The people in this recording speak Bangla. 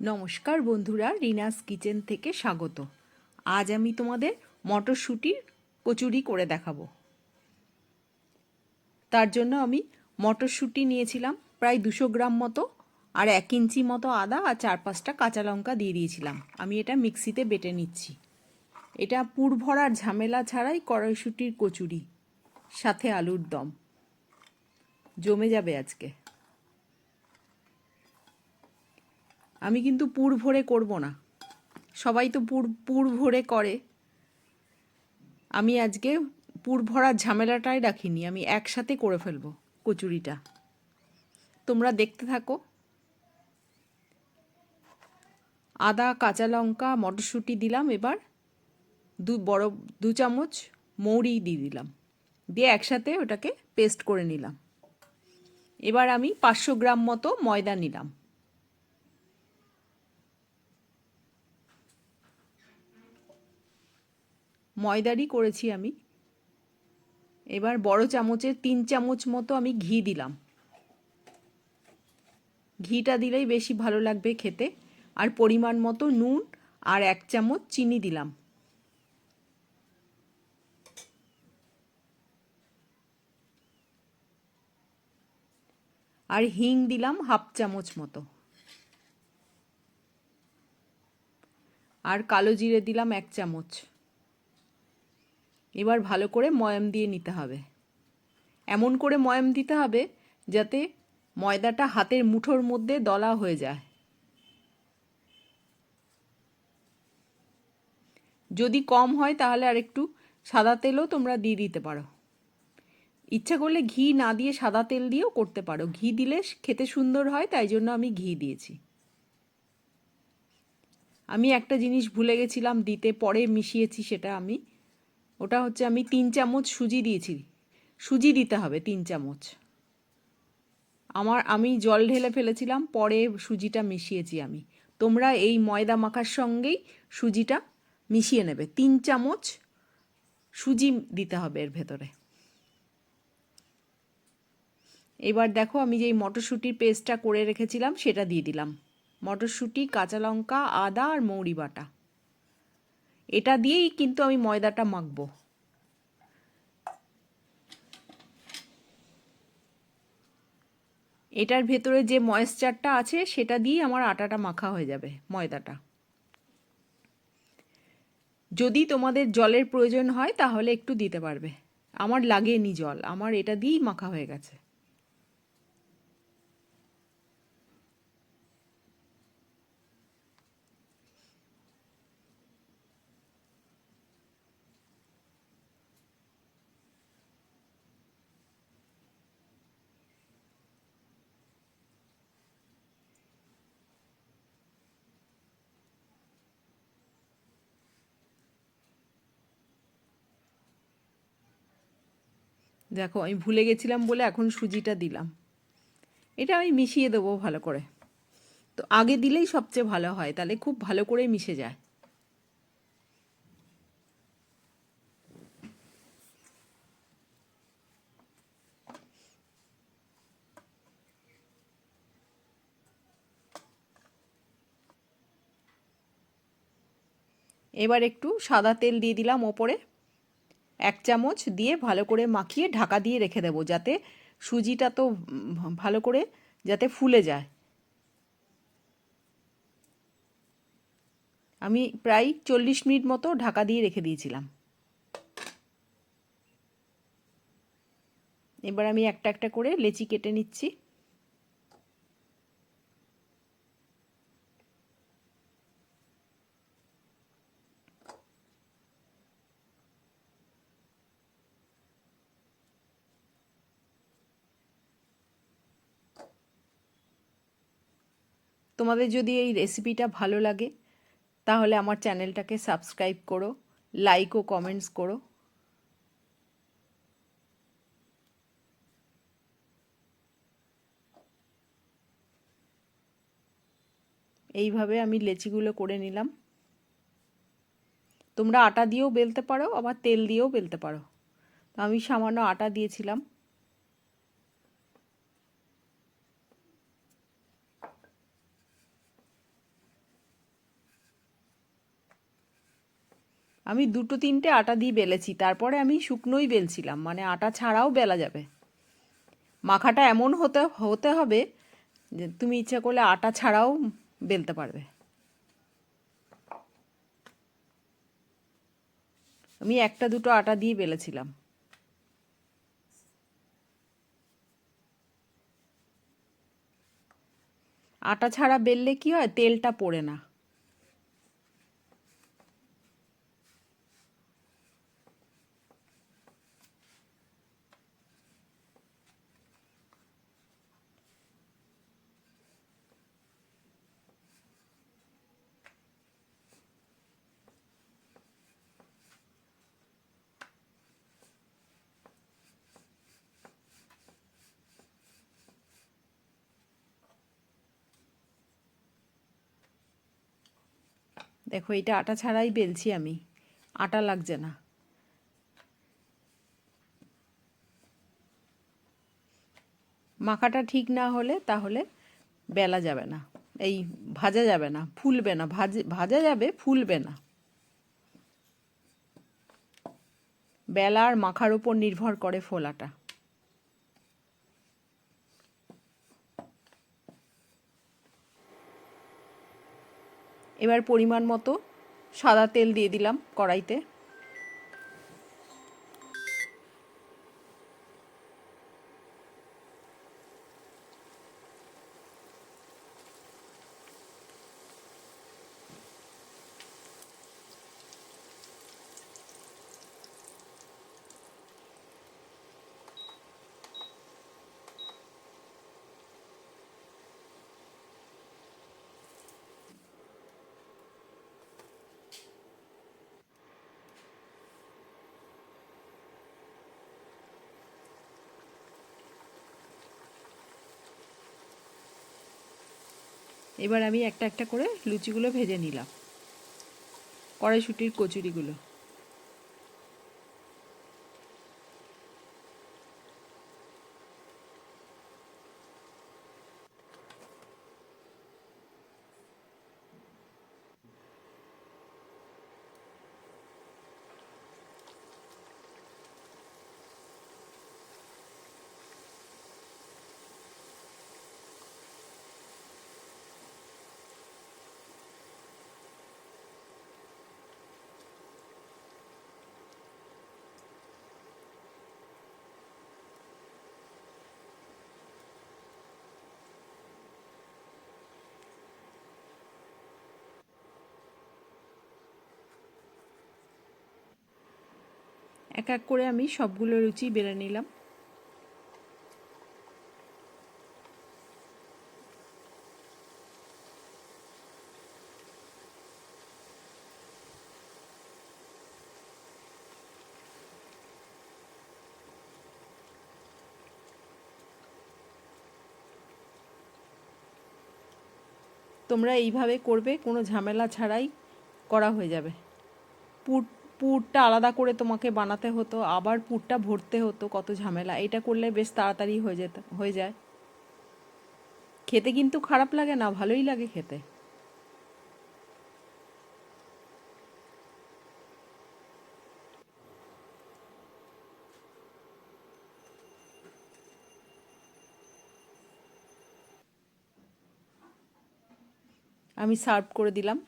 নমস্কার বন্ধুরা, রিনাস কিচেন থেকে স্বাগত। আজ আমি তোমাদের মটরশুঁটির কচুরি করে দেখাবো। তার জন্য আমি মটরশুঁটি নিয়েছিলাম প্রায় দুশো গ্রাম মতো আর এক ইঞ্চি মতো আদা আর চার পাঁচটা কাঁচা লঙ্কা দিয়ে দিয়েছিলাম। আমি এটা মিক্সিতে বেটে নিচ্ছি। এটা পুর ভরার ঝামেলা ছাড়াই কড়াইশুঁটির কচুরি, সাথে আলুর দম। জমে যাবে আজকে। আমি কিন্তু পুর ভরে করব না। সবাই তো পুর পুর ভরে করে। আমি আজকে পুর ভরার ঝামেলাটাই রাখিনি, আমি একসাথে করে ফেলব কচুরিটা। তোমরা দেখতে থাকো। আদা, কাঁচা লঙ্কা, মটরশুঁটি দিলাম এবার। দু বড়, দু চামচ মৌরি দিয়ে দিলাম। দিয়ে একসাথে ওটাকে পেস্ট করে নিলাম। এবার আমি পাঁচশো গ্রাম মতো ময়দা নিলাম। ময়দারই করেছি আমি। এবার বড় চামচের তিন চামচ মতো আমি ঘি দিলাম। ঘিটা দিলেই বেশি ভালো লাগবে খেতে। আর পরিমাণ মতো নুন আর এক চামচ চিনি দিলাম। আর হিং দিলাম হাফ চামচ মতো। আর কালো জিরে দিলাম এক চামচ। এবার ভালো করে ময়াম দিয়ে নিতে হবে। এমন করে ময়াম দিতে হবে যাতে ময়দাটা হাতের মুঠোর মধ্যে দলা হয়ে যায়। যদি কম হয় তাহলে আর একটু সাদা তেলও তোমরা দিয়ে দিতে পারো। ইচ্ছা করলে ঘি না দিয়ে সাদা তেল দিয়েও করতে পারো। ঘি দিলে খেতে সুন্দর হয়, তাই জন্য আমি ঘি দিয়েছি। আমি একটা জিনিস ভুলে গেছিলাম, দিতে পরে মিশিয়েছি সেটা আমি। ওটা হচ্ছে আমি তিন চামচ সুজি দিয়েছি। সুজি দিতে হবে তিন চামচ। আমার, আমি জল ঢেলে ফেলেছিলাম, পরে সুজিটা মিশিয়েছি আমি। তোমরা এই ময়দা মাখার সঙ্গেই সুজিটা মিশিয়ে নেবে। তিন চামচ সুজি দিতে হবে এর ভেতরে। এবার দেখো আমি যেই মটরশুঁটির পেস্টটা করে রেখেছিলাম, সেটা দিয়ে দিলাম। মটরশুঁটি, কাঁচা লঙ্কা, আদা আর মৌরি বাটা। এটা দিয়েই কিন্তু আমি ময়দাটা মাখবো। এটার ভেতরে যে ময়েশ্চারটা আছে, সেটা দিয়েই আমার আটাটা মাখা হয়ে যাবে, ময়দাটা। যদি তোমাদের জলের প্রয়োজন হয়, তাহলে একটু দিতে পারবে। আমার লাগেনি জল, আমার এটা দিয়েই মাখা হয়ে গেছে। দেখো, আমি ভুলে গেছিলাম বলে এখন সুজিটা দিলাম। এটা আমি মিশিয়ে দেবো ভালো করে। তো আগে দিলেই সবচেয়ে ভালো হয়, তাহলে খুব ভালো করে মিশে যায়। এবার একটু সাদা তেল দিয়ে দিলাম ওপরে। এক চামচ দিয়ে ভালো করে মাখিয়ে ঢাকা দিয়ে রেখে দেবো যাতে সুজিটা তো ভালো করে যাতে ফুলে যায়। আমি প্রায় চল্লিশ মিনিট মতো ঢাকা দিয়ে রেখে দিয়েছিলাম। এবার আমি একটা একটা করে লেচি কেটে নিচ্ছি। তোমাদের যদি এই রেসিপিটা ভালো লাগে, তাহলে আমার চ্যানেলটাকে সাবস্ক্রাইব করো লাইক ও কমেন্টস করো। এইভাবে আমি লেচিগুলো করে নিলাম। তোমরা আটা দিয়েও বেলতে পারো, আবার তেল দিয়েও বেলতে পারো। তো আমি সামান্য আটা দিয়েছিলাম। আমি দুটো তিনটে আটা দিয়ে বেলেছি, তারপরে আমি শুকনোই বেলছিলাম মানে আটা ছাড়াও বেলা যাবে। মাখাটা এমন হতে হতে হবে যে তুমি ইচ্ছা করলে আটা ছাড়াও বেলতে পারবে। আমি একটা দুটো আটা দিয়ে বেলেছিলাম। আটা ছাড়া বেললে কি হয়? তেলটা পড়ে না। দেখো এটা আটা ছাড়াই বেলছি আমি। আটা লাগছে না। মাখাটা ঠিক না হলে তাহলে বেলা যাবে না। এই ভাজা যাবে না, ফুলবে না। ভাজে, ভাজা যাবে, ফুলবে না। বেলা আর মাখার উপর নির্ভর করে ফোলাটা। এবার পরিমাণ মতো সাদা তেল দিয়ে দিলাম কড়াইতে। এবার আমি একটা একটা করে লুচিগুলো ভেজে নিলাম। কড়াইশুটির কচুরিগুলো। এক এক করে আমি সবগুলো লুচি বেড়ে নিলাম। তোমরা এইভাবে করবে, কোনো ঝামেলা ছাড়াই করা হয়ে যাবে। পুর পুরটা আলাদা করে তোমাকে বানাতে হতো, আবার পুরটা ভরতে হতো, কত ঝামেলা। এটা করলে বেশ তাড়াতাড়ি হয়ে যেত, হয়ে যায়। খেতে কিন্তু খারাপ লাগে না, ভালোই লাগে খেতে। আমি সার্ভ করে দিলাম।